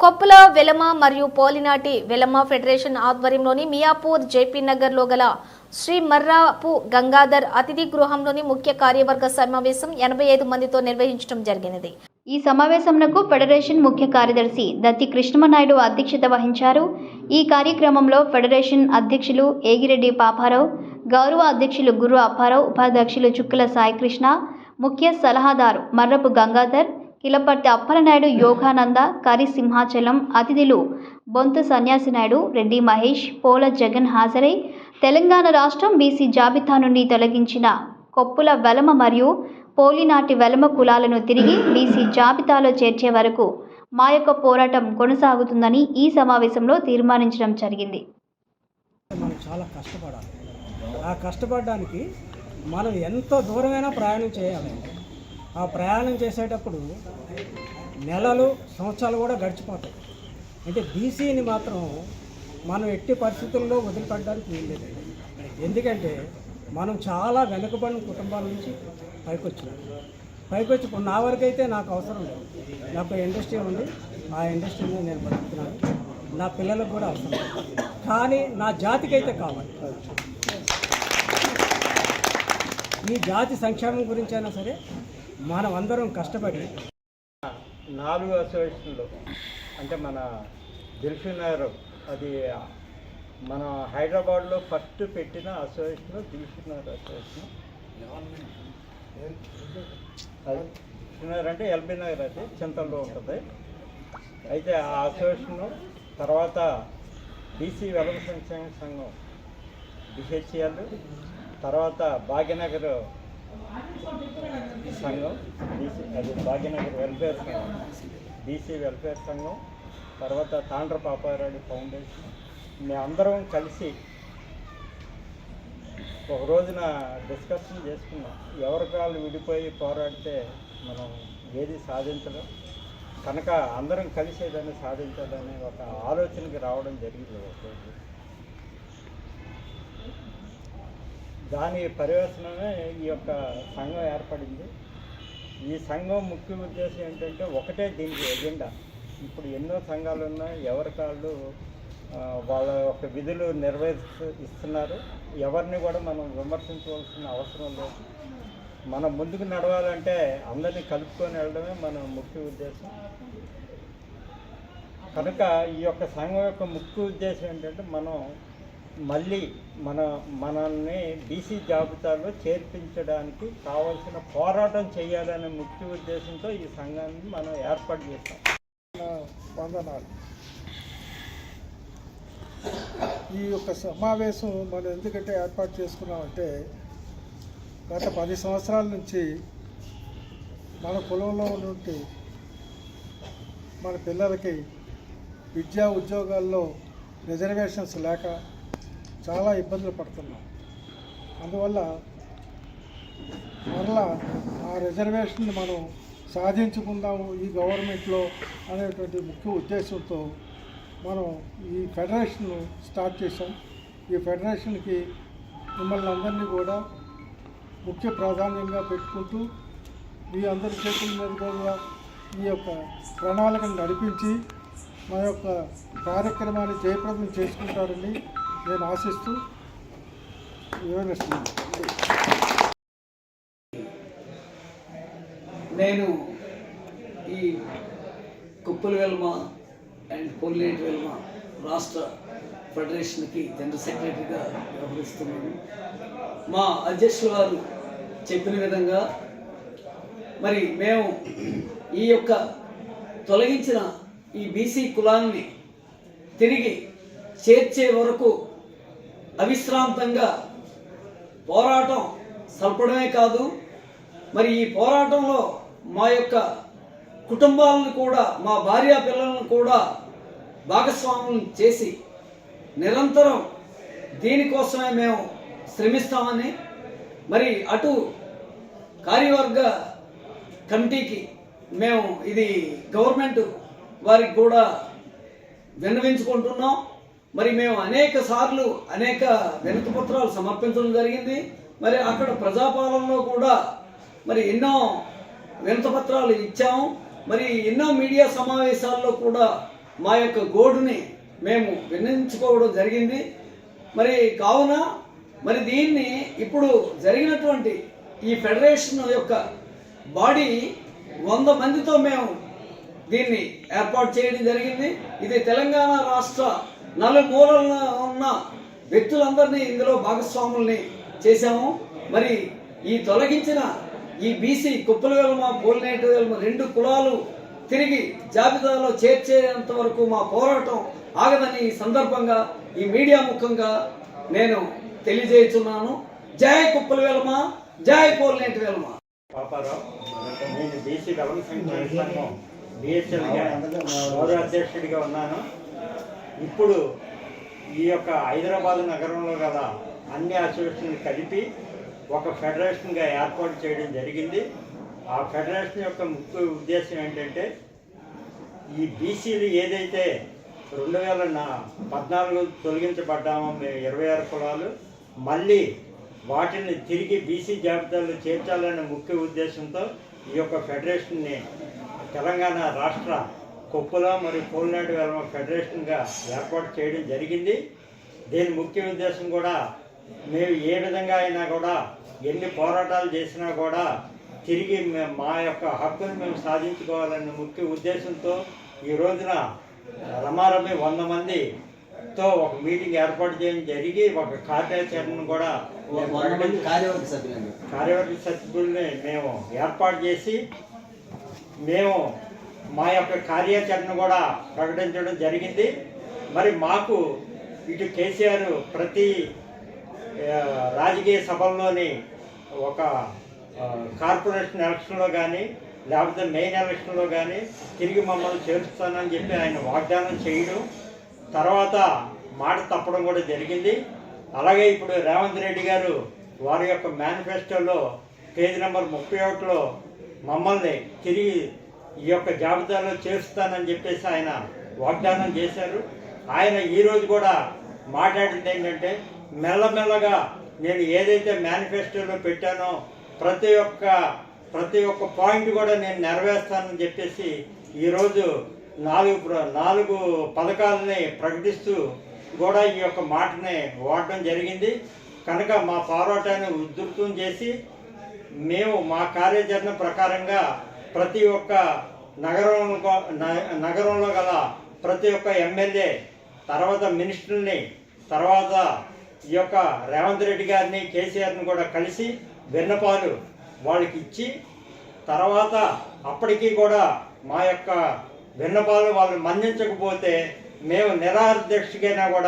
కొప్పుల వెలమ మరియు పోలినాటి వెలమ ఫెడరేషన్ ఆధ్వర్యంలోని మియాపూర్ జేపీ నగర్లో గల శ్రీ మర్రాపు గంగాధర్ అతిథి గృహంలోని ముఖ్య కార్యవర్గ సమావేశం ఎనభై ఐదు మందితో నిర్వహించడం జరిగినది. ఈ సమావేశంకు ఫెడరేషన్ ముఖ్య కార్యదర్శి దత్తి కృష్ణమనాయుడు అధ్యక్షత వహించారు. ఈ కార్యక్రమంలో ఫెడరేషన్ అధ్యక్షులు ఏగిరెడ్డి పాపారావు గౌరవ అధ్యక్షులు గురు అప్పారావు ఉపాధ్యక్షులు చుక్కల సాయికృష్ణ ముఖ్య సలహాదారు మర్రపు గంగాధర్ కిలపర్తి అప్పలనాయుడు యోగానంద కరి సింహాచలం అతిథులు బొంతు సన్యాసి నాయుడు రెడ్డి మహేష్ పోల జగన్ హాజరై తెలంగాణ రాష్ట్రం బీసీ జాబితా నుండి తొలగించిన కొప్పుల వెలమ మరియు పోలినాటి వెలమ కులాలను తిరిగి బీసీ జాబితాలో చేర్చే వరకు మా యొక్క పోరాటం కొనసాగుతుందని ఈ సమావేశంలో తీర్మానించడం జరిగింది. మనం చాలా కష్టపడాలి. ఆ కష్టపడడానికి మనం ఎంతో దూరమైనా ప్రయాణం చేయాలి. ఆ ప్రయాణం చేసేటప్పుడు నెలలు సంవత్సరాలు కూడా గడిచిపోతాయి. అంటే బీసీని మాత్రం మనం ఎట్టి పరిస్థితుల్లో వదిలిపెట్టడానికి వీల్లేదు ఎందుకంటే మనం చాలా వెనుకబడిన కుటుంబాల నుంచి పైకి వచ్చినాం పైకి ఇప్పుడు నా వరకు అయితే నాకు అవసరం లేదు. నాకు ఇండస్ట్రీ ఉంది. ఆ ఇండస్ట్రీని నేను బతుకుతున్నాను నా పిల్లలకు కూడా అవసరం కానీ నా జాతికి అయితే కావాలి. ఈ జాతి సంక్షేమం గురించి అయినా సరే మనం అందరం కష్టపడి నాలుగు అసోసియేషన్లు అంటే మన దిల్షునగర్ అది మన హైదరాబాద్లో ఫస్ట్ పెట్టిన అసోసియేషన్ దిల్షునగర్ అసోసియేషన్. అది దిల్షునగర్ అంటే ఎల్బీ నగర్ అది చింతల్లో ఉంటుంది. అయితే ఆ అసోసియేషన్ తర్వాత బీసీ వెలమ సంక్షేమ సంఘం బిహెచ్ఎల్ తర్వాత భాగ్యనగర్ సంఘం బీసీ అది భాగ్యనగర్ వెల్ఫేర్ సంఘం. బీసీ వెల్ఫేర్ సంఘం తర్వాత తాండ్ర పాపారాయుడు ఫౌండేషన్. మేమందరం కలిసి ఒక రోజున డిస్కషన్ చేసుకున్నాం. ఎవరి కాళ్ళు విడిపోయి పోరాడితే మనం ఏది సాధించడం కనుక అందరం కలిసేదాన్ని ఏదైనా సాధించాలనే ఒక ఆలోచనకి రావడం జరిగింది ఒక దాని పర్యవసనమే ఈ యొక్క సంఘం ఏర్పడింది. ఈ సంఘం ముఖ్య ఉద్దేశం ఏంటంటే ఒకటే దీనికి ఎజెండా. ఇప్పుడు ఎన్నో సంఘాలు ఉన్నాయి ఎవరి కాళ్ళు వాళ్ళ యొక్క విధులు నిర్వహిస్తూ ఇస్తున్నారు. ఎవరిని కూడా మనం విమర్శించవలసిన అవసరం లేదు. మనం ముందుకు నడవాలంటే అందరినీ కలుపుకొని వెళ్ళడమే మన ముఖ్య ఉద్దేశం. కనుక ఈ యొక్క సంఘం యొక్క ముఖ్య ఉద్దేశం ఏంటంటే మనం మళ్ళీ మన మనల్ని బీసీ జాబితాలో చేర్పించడానికి కావాల్సిన పోరాటం చేయాలనే ముఖ్య ఉద్దేశంతో ఈ సంఘాన్ని మనం ఏర్పాటు చేస్తాం వందనాలు. ఈ యొక్క సమావేశం మనం ఎందుకంటే ఏర్పాటు చేసుకున్నామంటే గత పది సంవత్సరాల నుంచి మన కులంలో నుండి మన పిల్లలకి విద్యా ఉద్యోగాల్లో రిజర్వేషన్స్ లేక చాలా ఇబ్బందులు పడుతున్నాం. అందువల్ల మరలా ఆ రిజర్వేషన్ మనం సాధించుకుందాము ఈ గవర్నమెంట్లో అనేటువంటి ముఖ్య ఉద్దేశంతో మనం ఈ ఫెడరేషన్ స్టార్ట్ చేసాం ఈ ఫెడరేషన్కి మిమ్మల్ని అందరినీ కూడా ముఖ్య ప్రాధాన్యంగా పెట్టుకుంటూ మీ అందరి చేతుల మీదుగా ఈ యొక్క ప్రణాళికను నడిపించి మా యొక్క కార్యక్రమాన్ని జయప్రదం చేసుకుంటారని నేను ఆశిస్తూ వివరిస్తున్నాను. నేను ఈ కుప్పల వెల్మ అండ్ పొల్లేటి వెల్మ రాష్ట్ర ఫెడరేషన్కి జనరల్ సెక్రటరీగా వ్యవహరిస్తున్నాను. మా అధ్యక్షుల వారు చెప్పిన విధంగా మరి మేము ఈ యొక్క తొలగించిన ఈ బీసీ కులాన్ని తిరిగి చేర్చే వరకు అవిశ్రాంతంగా పోరాటం సల్పడమే కాదు మరి ఈ పోరాటంలో మా యొక్క కుటుంబాలను కూడా మా భార్యా పిల్లలను కూడా భాగస్వామ్యం చేసి నిరంతరం దీనికోసమే మేము శ్రమిస్తామని మరి అటు కార్యవర్గ కమిటీకి మేము ఇది గవర్నమెంట్ వారికి కూడా విన్నవించుకుంటున్నాం. మరి మేము అనేక సార్లు అనేక వినతి పత్రాలు సమర్పించడం జరిగింది. మరి అక్కడ ప్రజాపాలనలో కూడా మరి ఎన్నో వినతి పత్రాలు ఇచ్చాము. మరి ఎన్నో మీడియా సమావేశాల్లో కూడా మా యొక్క గోడుని మేము విన్నవించుకోవడం జరిగింది. మరి కావున మరి దీన్ని ఇప్పుడు జరిగినటువంటి ఈ ఫెడరేషన్ యొక్క బాడీ వంద మందితో మేము దీన్ని ఏర్పాటు చేయడం జరిగింది. ఇది తెలంగాణ రాష్ట్ర నలుమూలన ఉన్న వ్యక్తులందరినీ ఇందులో భాగస్వాముల్ని చేశాము. మరి ఈ తొలగించిన ఈ బీసీ కుప్పలు వెలమ పోలినేటి వెలమ రెండు కులాలు తిరిగి జాబితాలో చేర్చేంత వరకు మా పోరాటం ఆగదని ఈ సందర్భంగా ఈ మీడియా ముఖంగా నేను తెలియజేస్తున్నాను. జై కుప్పల వెలమ జై పోలినేటి వెలమ పాపారావు నేను బీసీ గవర్న సంఘం గౌరవ అధ్యక్షుడిగా ఉన్నాను. ఇప్పుడు ఈ యొక్క హైదరాబాద్ నగరంలో గల అన్ని అసోసియేషన్లు కలిపి ఒక ఫెడరేషన్గా ఏర్పాటు చేయడం జరిగింది. ఆ ఫెడరేషన్ యొక్క ముఖ్య ఉద్దేశం ఏంటంటే ఈ బీసీలు ఏదైతే రెండు వేల నా పద్నాలుగు తొలగించబడ్డామో మేము ఇరవై ఆరు కులాలు మళ్ళీ వాటిని తిరిగి బీసీ జాబితాలో చేర్చాలనే ముఖ్య ఉద్దేశంతో ఈ యొక్క ఫెడరేషన్ని తెలంగాణ రాష్ట్ర కొప్పుల మరియు కోల్నాడు వెలమ ఫెడరేషన్గా ఏర్పాటు చేయడం జరిగింది. దీని ముఖ్య ఉద్దేశం కూడా మేము ఏ విధంగా అయినా కూడా ఎన్ని పోరాటాలు చేసినా కూడా తిరిగి మే- మా యొక్క హక్కును మేము సాధించుకోవాలనే ముఖ్య ఉద్దేశంతో ఈ రోజున రమారమి వంద మందితో ఒక మీటింగ్ ఏర్పాటు చేయడం జరిగి ఒక కార్యాచరణను కూడా కార్యవర్గ సభ్యుల్ని మేము ఏర్పాటు చేసి మేము మా యొక్క కార్యాచరణ కూడా ప్రకటించడం జరిగింది. మరి మాకు ఇటు కేసీఆర్ ప్రతి రాజకీయ సభల్లోని ఒక కార్పొరేషన్ ఎలక్షన్లో కానీ లేకపోతే మెయిన్ ఎలక్షన్లో కానీ తిరిగి మమ్మల్ని చేరుస్తానని చెప్పి ఆయన వాగ్దానం చేయడం తర్వాత మాట తప్పడం కూడా జరిగింది. అలాగే ఇప్పుడు రేవంత్ రెడ్డి గారు వారి యొక్క మేనిఫెస్టోలో పేజ్ నెంబర్ ముప్పై ఒకటిలో మమ్మల్ని తిరిగి ఈ యొక్క జాబితాలో చేస్తానని చెప్పేసి ఆయన వాగ్దానం చేశారు. ఆయన ఈరోజు కూడా మాట్లాడింది ఏంటంటే మెల్లమెల్లగా నేను ఏదైతే మేనిఫెస్టోలో పెట్టానో ప్రతి ఒక్క ప్రతి ఒక్క పాయింట్ కూడా నేను నెరవేర్స్తానని చెప్పేసి ఈరోజు నాలుగు ప్ర- నాలుగు పథకాలని ప్రకటిస్తూ కూడా ఈ యొక్క మాటని వాడడం జరిగింది. కనుక మా పోరాటాన్ని ఉధృతం చేసి మేము మా కార్యాచరణ ప్రకారంగా ప్రతి ఒక్క నగరంలో నగరంలో గల ప్రతి ఒక్క ఎమ్మెల్యే తర్వాత మినిస్టర్ని తర్వాత ఈ యొక్క రేవంత్ రెడ్డి గారిని కేసీఆర్ని కూడా కలిసి వెన్నపాలు వాళ్ళకి ఇచ్చి తర్వాత అప్పటికీ కూడా మా యొక్క విన్నపాలు వాళ్ళు మన్నించకపోతే మేము నిరాధ్యక్షుకైనా కూడా